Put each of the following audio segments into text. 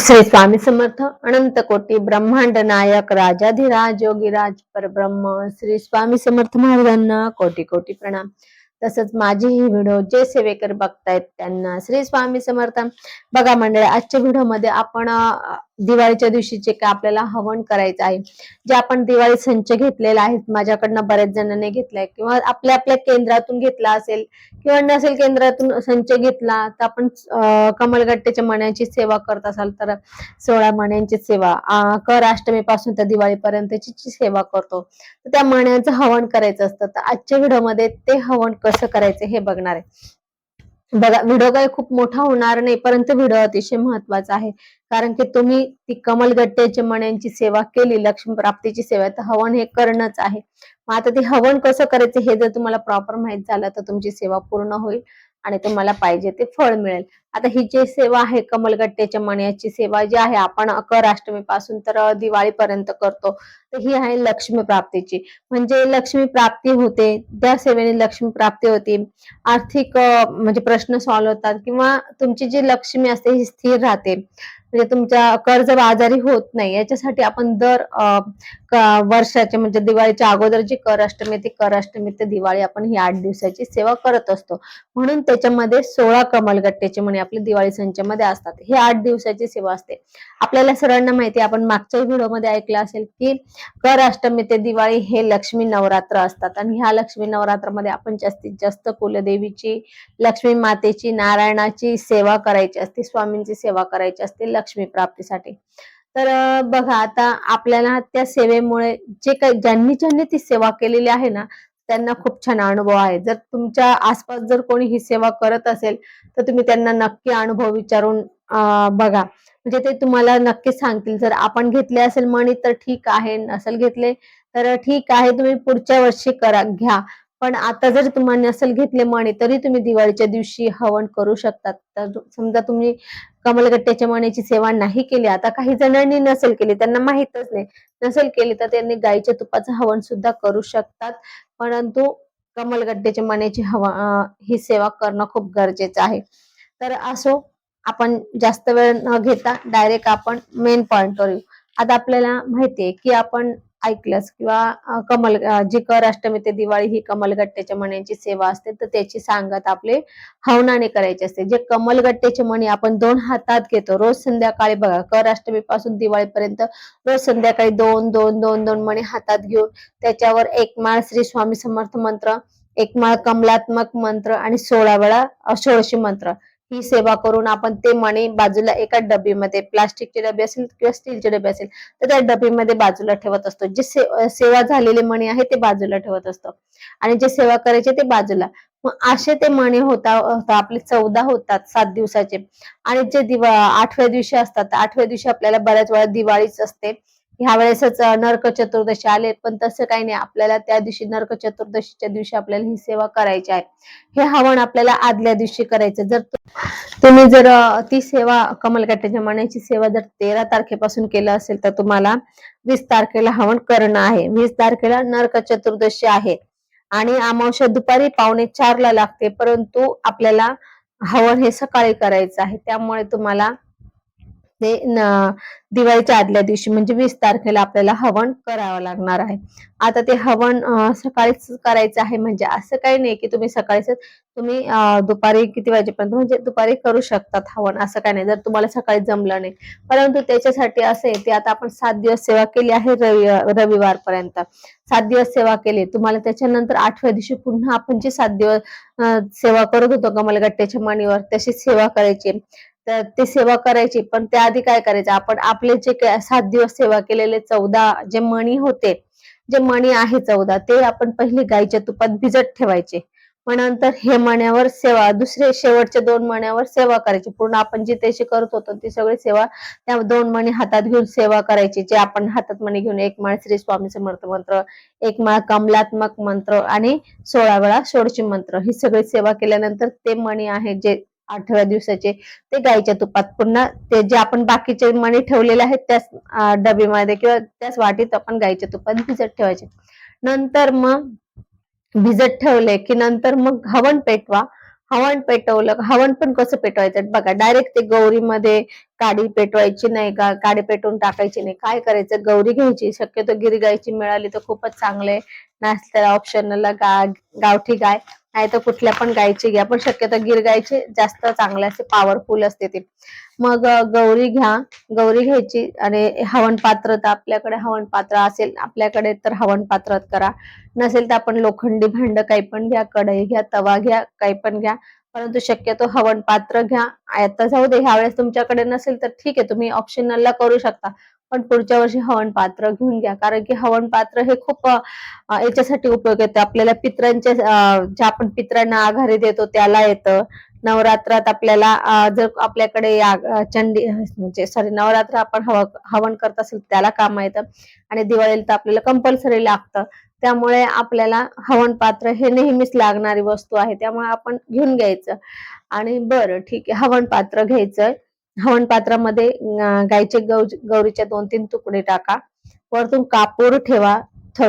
श्री स्वामी समर्थ अनंत कोटी ब्रह्मांड नायक राजाधिराज योगीराज परब्रह्म श्री स्वामी समर्थ महाराजांना कोटी कोटी प्रणाम. तसंच माझी ही व्हिडिओ जे सेवेकर बघतायत त्यांना श्री स्वामी समर्थ. बघा मंडळी आजच्या व्हिडिओमध्ये आपण दिवाळीच्या दिवशी जे काय आपल्याला हवन करायचं आहे जे आपण दिवाळी संच घेतलेला आहे माझ्याकडनं बऱ्याच जणांनी घेतलाय किंवा आपल्या आपल्या केंद्रातून घेतला असेल किंवा नसेल केंद्रातून संच घेतला तर आपण अं, कमलगट्ट्याच्या सेवा करत असाल तर सोळा मण्यांची सेवा कर अष्टमीपासून तर दिवाळीपर्यंतची जी सेवा करतो. तर त्या मण्यांचं हवन करायचं असतं तर आजच्या व्हिडिओमध्ये ते हवन कसं करायचं हे बघणार आहे. बघा व्हिडिओ काही खूप मोठा होणार नाही परंतु व्हिडिओ अतिशय महत्त्वाचा आहे. कारण की तुम्ही ती कमल गट्ट्याच्या मण्यांची सेवा केली लक्ष्मी प्राप्तीची सेवा तर हवन हे करणंच आहे. मग आता ते हवन कसं करायचं हे जर तुम्हाला प्रॉपर माहीत झालं तर तुमची सेवा पूर्ण होईल आणि तुम्हाला पाहिजे ते फळ मिळेल. आता ही जी सेवा आहे कमलगट्ट्याच्या मण्याची सेवा जी आहे आपण कर अष्टमी पासून तर दिवाळीपर्यंत करतो तर ही आहे लक्ष्मी प्राप्तीची. म्हणजे लक्ष्मी प्राप्ती होते त्या सेवेने लक्ष्मी प्राप्ती होती. आर्थिक म्हणजे प्रश्न सॉल्व्ह होतात किंवा तुमची जी लक्ष्मी असते ही स्थिर राहते. म्हणजे तुमच्या कर्ज बाजारी होत नाही याच्यासाठी आपण दर वर्षाचे म्हणजे दिवाळीच्या अगोदर जी कर अष्टमी ती कर अष्टमी ते दिवाळी आपण ही आठ दिवसाची सेवा करत असतो. म्हणून त्याच्यामध्ये सोळा कमलगट्ट्याचे म्हणे आपले दिवाळी संचामध्ये असतात. हे आठ दिवसाची सेवा असते. आपल्याला सर्वांना माहिती आपण मागच्या व्हिडिओमध्ये ऐकलं असेल की कर अष्टमी ते दिवाळी हे लक्ष्मी नवरात्र असतात. आणि ह्या लक्ष्मी नवरात्रामध्ये आपण जास्तीत जास्त कुलदेवीची लक्ष्मी मातेची नारायणाची सेवा करायची असते स्वामींची सेवा करायची असते लक्ष्मी प्राप्तीसाठी. तर बघा आता आपल्याला त्या सेवेमुळे जे काही ज्यांनी ज्यांनी ती सेवा केलेली आहे ना त्यांना खूप छान अनुभव आहे. जर तुमच्या आसपास जर कोणी ही सेवा करत असेल तर तुम्ही त्यांना नक्की अनुभव विचारून बघा. म्हणजे ते तुम्हाला नक्की सांगतील जर आपण घेतले असेल मणी तर ठीक आहे नसेल घेतले तर ठीक आहे तुम्ही पुढच्या वर्षी करा घ्या. पण आता जर तुम्हाला नसेल घेतले मणी तरी तुम्ही दिवाळीच्या दिवशी हवन करू शकतात. तर समजा तुम्ही कमलगट्ट्याच्या मण्याची सेवा नाही केली आता काही जणांनी नसेल केली त्यांना माहीतच नाही. नसेल केली तर त्यांनी गाईच्या तुपाचं हवन सुद्धा करू शकतात. परंतु कमलगट्ट्याच्या मण्याची हवा ही सेवा करणं खूप गरजेचं आहे. तर असो आपण जास्त वेळ न घेता डायरेक्ट आपण मेन पॉइंटवर येऊ. आता आपल्याला माहितीये की आपण ऐकलंस किंवा कमल जी कर अष्टमी ते दिवाळी ही कमलगट्ट्याच्या मण्यांची सेवा असते तर त्याची सांगत आपले हवनाने करायची असते. जे कमलगट्ट्याचे मणी आपण दोन हातात घेतो रोज संध्याकाळी बघा कर अष्टमी पासून दिवाळीपर्यंत रोज संध्याकाळी दोन दोन दोन दोन मणी हातात घेऊन त्याच्यावर एक माळ श्री स्वामी समर्थ मंत्र एक माळ कमलात्मक मंत्र आणि सोळा वेळा षोळशी षोडशी मंत्र. ही सेवा करून आपण ते मणी बाजूला एका डबीमध्ये प्लास्टिकचे डबे असेल किंवा स्टीलचे डबे असेल तर त्या डबीमध्ये बाजूला ठेवत असतो. जे से- सेवा झालेले मणी आहे ते बाजूला ठेवत असतो. आणि जे सेवा करायचे ते बाजूला. मग असे ते मणी होता होता आपले चौदा होतात सात दिवसाचे. आणि जे दिवा आठव्या दिवशी असतात आठव्या दिवशी आपल्याला बऱ्याच वेळा दिवाळीच असते. ह्या वेळेसच नरक चतुर्दशी आले पण तसं काही नाही. आपल्याला त्या दिवशी नरक चतुर्दशीच्या दिवशी आपल्याला ही सेवा करायची आहे. हे हवन आपल्याला आदल्या दिवशी करायचं. जर तुम्ही जर ती सेवा कमलकाट्याच्या मण्याची सेवा जर तेरा तारखेपासून केलं असेल तर तुम्हाला वीस तारखेला हवन करणं आहे. वीस तारखेला नरक चतुर्दशी आहे. आणि अमावस्या दुपारी पावणे चारला लागते. परंतु आपल्याला हवन हे सकाळी करायचं आहे. त्यामुळे तुम्हाला ते दिवाळीच्या आदल्या दिवशी म्हणजे वीस तारखेला आपल्याला हवन करावं लागणार आहे. आता ते हवन सकाळीच करायचं आहे म्हणजे असं काही नाही की तुम्ही सकाळीच तुम्ही दुपारी किती वाजेपर्यंत म्हणजे दुपारी करू शकतात हवन असं काही नाही. जर तुम्हाला सकाळी जमलं नाही. परंतु त्याच्यासाठी असं आहे ते आता आपण सात दिवस सेवा केली आहे रवि रविवारपर्यंत. सात दिवस सेवा केली तुम्हाला त्याच्यानंतर आठव्या दिवशी पुन्हा आपण जे सात दिवस सेवा करत होतो कमलगट्ट्याच्या मणीवर तशी सेवा करायची. तर ते सेवा करायची पण त्याआधी काय करायचं? आपण आपले जे काय सात दिवस सेवा केलेले चौदा जे मणी होते जे मणी आहे चौदा ते आपण पहिले गाईच्या तुपात भिजत ठेवायचे. मग नंतर हे मण्यावर सेवा दुसरे शेवटच्या दोन मण्यावर सेवा करायची. पूर्ण आपण जी त्याची करत होतो ती सगळी सेवा त्या दोन मणी हातात घेऊन सेवा करायची जे आपण हातात मणी घेऊन एक माळ श्री स्वामी समर्थ मंत्र एक माळ कमलात्मक मंत्र आणि सोळा वेळा षोडशी मंत्र ही सगळी सेवा केल्यानंतर ते मणी आहे जे आठव्या दिवसाचे ते गाईच्या तुपात पुन्हा ते जे आपण बाकीचे मणी ठेवलेले आहेत त्याच डबीमध्ये किंवा त्याच वाटीत आपण गाईच्या तुपात भिजत ठेवायचे. नंतर मग भिजत ठेवले की नंतर मग हवन पेटवा. हवन पेटवलं हवन पण कसं पेटवायचं? बघा डायरेक्ट ते गौरीमध्ये काडी पेटवायची नाही का? काडी पेटवून टाकायची नाही. काय करायचं? गौरी घ्यायची. शक्यतो गिरी गायची मिळाली तर खूपच चांगले. नसल्या ऑप्शनला गा गावठी गाय. नाही तर कुठल्या पण गायची घ्या पण शक्यतो गिर गायची जास्त चांगले असे पॉवरफुल असते ते. मग गौरी घ्या. गौरी घ्यायची आणि हवन पात्र तर आपल्याकडे हवन पात्र असेल आपल्याकडे तर हवन पात्रात करा. नसेल तर आपण लोखंडी भांड काही पण घ्या कढई घ्या तवा घ्या काही पण घ्या. परंतु शक्यतो हवन पात्र घ्या. आता जाऊ दे ह्यावेळेस तुमच्याकडे नसेल तर ठीक आहे तुम्ही ऑप्शनलला करू शकता. पण पुढच्या वर्षी हवन पात्र घेऊन घ्या. कारण की हवन पात्र हे खूप याच्यासाठी उपयोग येतं. आपल्याला पित्रांच्या ज्या आपण पित्रांना आघारी देतो त्याला येतं. नवरात्रात आपल्याला जर आपल्याकडे चंडी म्हणजे सॉरी नवरात्र आपण हव हवन करत असेल त्याला काम येतं. आणि दिवाळीला तर आपल्याला कंपल्सरी लागतं. त्यामुळे आपल्याला हवन पात्र हे नेहमीच लागणारी वस्तू आहे. त्यामुळे आपण घेऊन घ्यायचं. आणि बरं ठीक आहे. हवन पात्र घ्यायचं हवन पात्रामध्ये गाईचे गौ गौरीचे दोन तीन तुकडे टाका. वरतून कापूर ठेवा.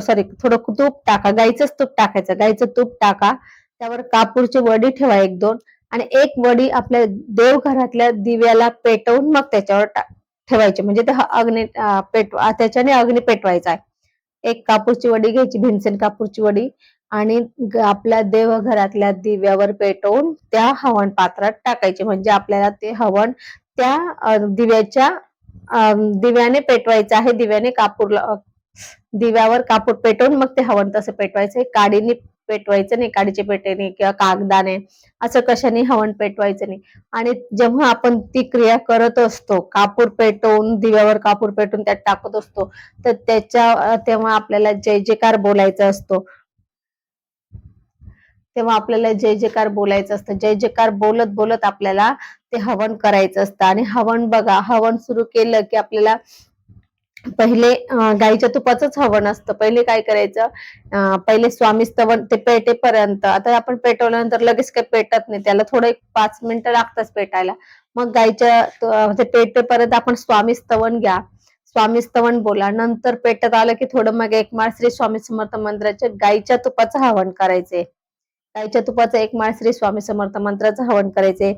सॉरी थोडं तूप टाका. गाईचंच तूप टाकायचं. गाईचं तूप टाका. त्यावर कापूरची वडी ठेवा एक दोन. आणि एक वडी आपल्या देवघरातल्या दिव्याला पेटवून मग त्याच्यावर ठेवायचे ठेवायची. म्हणजे ते अग्नी पेटवा त्याच्याने अग्नी पेटवायचा आहे. एक कापूरची वडी घ्यायची. भीमसेन कापूरची वडी. आणि आपल्या देवघरातल्या दिव्यावर पेटवून त्या हवन पात्रात टाकायचे. म्हणजे आपल्याला ते हवन त्या दिव्याच्या दिव्याने पेटवायचं आहे. दिव्याने कापूर दिव्यावर कापूर पेटवून मग ते हवन तसं पेटवायचं. काडीने पेटवायचं नाही. काडीचे पेटेने किंवा कागदाने. असं कशाने हवन पेटवायचं नाही. आणि जेव्हा आपण ती क्रिया करत असतो कापूर पेटवून दिव्यावर कापूर पेटवून त्यात टाकत असतो तर त्याच्या तेव्हा आपल्याला जय जयकार बोलायचा असतो. तेव्हा आपल्याला जय जयकार बोलायचं असतं. जय जयकार बोलत बोलत आपल्याला ते हवन करायचं असतं. आणि हवन बघा हवन सुरू केलं की आपल्याला पहिले गाईच्या तुपाचंच हवन असतं. पहिले काय करायचं? पहिले स्वामी स्तवन ते पेटेपर्यंत. आता आपण पेटवल्यानंतर लगेच काही पेटत नाही. त्याला थोडं एक पाच मिनिटं लागतात पेटायला. मग गाईच्या ते म्हणजे पेटेपर्यंत आपण स्वामी स्तवन घ्या. स्वामी स्तवन बोला. नंतर पेटत आलं की थोडं मग एक माळ श्री स्वामी समर्थ मंदिराच्या गाईच्या तुपाचं हवन करायचे गाईच्या तुपाचं एक माळ श्री स्वामी समर्थ मंत्राचं हवन करायचे.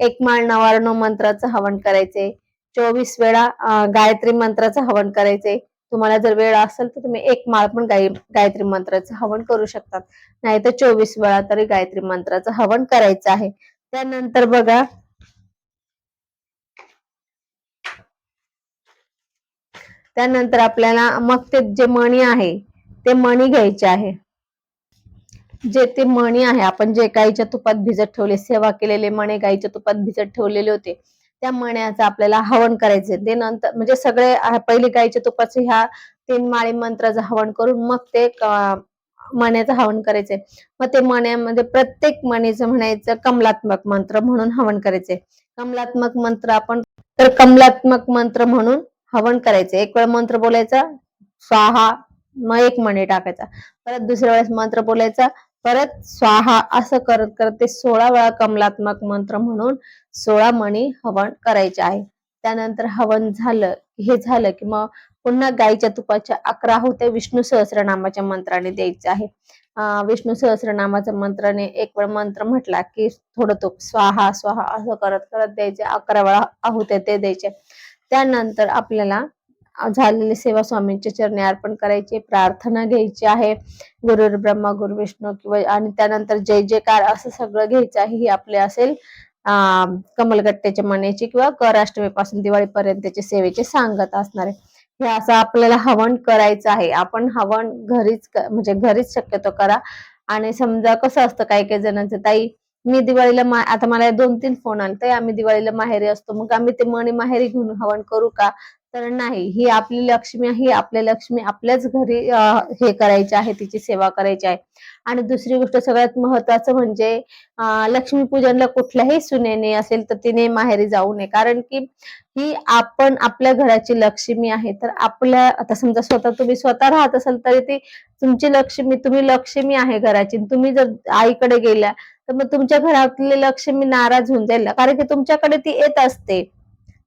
एक माळ नवारणो मंत्राचं हवन करायचे. चोवीस वेळा गायत्री मंत्राचं हवन करायचे. तुम्हाला जर वेळ असेल तर तुम्ही एक माळ पण गाय गायत्री मंत्राचं हवन करू शकतात. नाही तर चोवीस वेळा तरी गायत्री मंत्राचं हवन करायचं आहे. त्यानंतर बघा त्यानंतर आपल्याला मग ते जे मणी आहे ते मणी घ्यायचे आहे. जे ते मणी आहे आपण जे गाईच्या तुपात भिजत ठेवले सेवा केलेले मणे गाईच्या तुपात भिजत ठेवलेले होते त्या मण्याचं आपल्याला हवन करायचे. ते नंतर म्हणजे सगळे पहिले गाईच्या तुपाचे ह्या तीन माळी मंत्राचं हवन करून मग ते मण्याचं हवन करायचे. मग ते मण्यामध्ये प्रत्येक मणीचं म्हणायचं कमलात्मक मंत्र म्हणून हवन करायचे. कमलात्मक मंत्र आपण तर कमलात्मक मंत्र म्हणून हवन करायचे. एक वेळ मंत्र बोलायचा स्वाहा मग एक मणी टाकायचा. परत दुसऱ्या वेळेस मंत्र बोलायचा परत स्वाहा असं करत करत ते सोळा वेळा कमलात्मक मंत्र म्हणून सोळा मणी हवन करायचे आहे. त्यानंतर हवन झालं हे झालं की मग पुन्हा गाईच्या तुपाच्या अकरा होते विष्णू सहस्रनामाच्या मंत्राने द्यायचे आहे. विष्णू सहस्रनामाच्या मंत्राने एक वेळ मंत्र म्हटला की थोडं तूप स्वाहा स्वाहा असं करत करत द्यायचे अकरा वेळा आहुते ते द्यायचे. त्यानंतर आपल्याला झालेली सेवा स्वामींच्या चरणी अर्पण करायची प्रार्थना घ्यायची आहे. गुरुर ब्रह्मा गुरु विष्णू किंवा आणि त्यानंतर जय जयकार असं सगळं घ्यायचं आहे ही आपले असेल अं, कमलगट्ट्याच्या मण्याची किंवा कर अष्टमीपासून दिवाळीपर्यंतचे सेवेचे सांगत असणार आहे. हे असं आपल्याला हवन करायचं आहे. आपण हवन घरीच म्हणजे घरीच शक्यतो करा. आणि समजा कसं असतं काही काही जणांचं ताई मी दिवाळीला आता मला दोन तीन फोन आले तर आम्ही दिवाळीला माहेरी असतो मग आम्ही ते मणी माहेरी घेऊन हवन करू का? तर नाही ही आपली लक्ष्मी आहे ही आपल्या लक्ष्मी आपल्याच घरी हे करायची आहे तिची सेवा करायची आहे. आणि दुसरी गोष्ट सगळ्यात महत्वाचं म्हणजे लक्ष्मी पूजनला कुठल्याही सुनेने असेल तर तिने माहेरी जाऊ नये. कारण की ही आपण आपल्या घराची लक्ष्मी आहे. तर आपल्या आता समजा स्वतः तुम्ही स्वतः राहत असाल तरी ती तुमची लक्ष्मी तुम्ही लक्ष्मी आहे घराची. तुम्ही जर आईकडे गेल्या तर मग तुमच्या घरातली लक्ष्मी नाराज होऊन जाईल. कारण की तुमच्याकडे ती येत असते.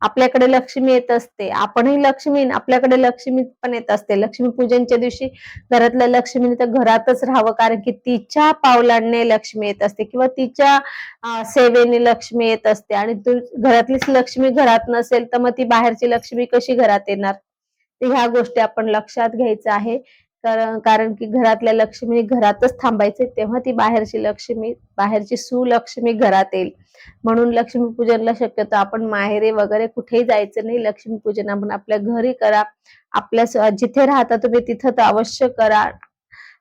आपल्याकडे लक्ष्मी येत असते. आपणही लक्ष्मी आपल्याकडे लक्ष्मी पण येत असते. लक्ष्मी पूजनच्या दिवशी घरातल्या लक्ष्मीने तर घरातच राहावं. कारण की तिच्या पावलांनी लक्ष्मी येत असते किंवा तिच्या सेवेने लक्ष्मी येत असते. आणि घरातलीच लक्ष्मी घरात नसेल तर मग ती बाहेरची लक्ष्मी कशी घरात येणार? ह्या गोष्टी आपण लक्षात घ्यायचं आहे. कारण कारण की घरातल्या लक्ष्मी घरातच थांबायचे तेव्हा ती बाहेरची लक्ष्मी बाहेरची सुलक्ष्मी घरात येईल. म्हणून लक्ष्मीपूजनला शक्यतो आपण माहेरे वगैरे कुठेही जायचं नाही लक्ष्मीपूजन आपण आपल्या घरी करा. आपल्या जिथे राहता तुम्ही तिथं तर अवश्य करा.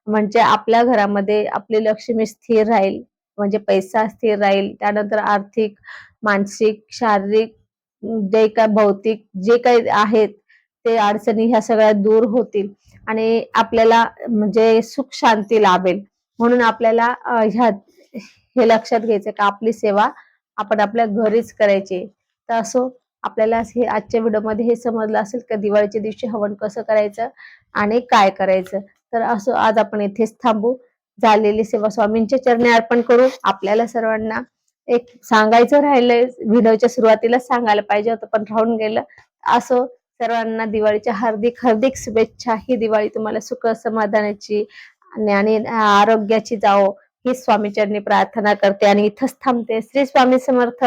म्हणजे आपल्या घरामध्ये आपली लक्ष्मी स्थिर राहील म्हणजे पैसा स्थिर राहील. त्यानंतर आर्थिक मानसिक शारीरिक जे काय भौतिक जे काही आहेत ते अडचणी ह्या सगळ्या दूर होतील. आणि आपल्याला म्हणजे सुख शांती लाभेल. म्हणून आपल्याला ह्या हे लक्षात घ्यायचं का आपली सेवा आपण आपल्या घरीच करायची तर असो आपल्याला हे आजच्या व्हिडिओमध्ये हे समजलं असेल का दिवाळीच्या दिवशी हवन कसं करायचं आणि काय करायचं. तर असो आज आपण इथेच थांबू. झालेली सेवा स्वामींच्या चरणी अर्पण करू. आपल्याला सर्वांना एक सांगायचं राहिलंय. व्हिडिओच्या सुरुवातीला सांगायला पाहिजे होतं पण राहून गेलं. असो सर्वांना दिवाळीच्या हार्दिक हार्दिक शुभेच्छा. ही दिवाळी तुम्हाला सुख समाधानाची आणि आणि आरोग्याची जाओ ही स्वामीचरणी प्रार्थना करते. आणि इथंच थांबते. श्री स्वामी समर्थ.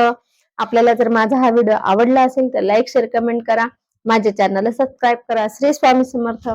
आपल्याला जर माझा हा व्हिडिओ आवडला असेल तर लाईक शेअर कमेंट करा. माझ्या चॅनलला सबस्क्राईब करा. श्री स्वामी समर्थ.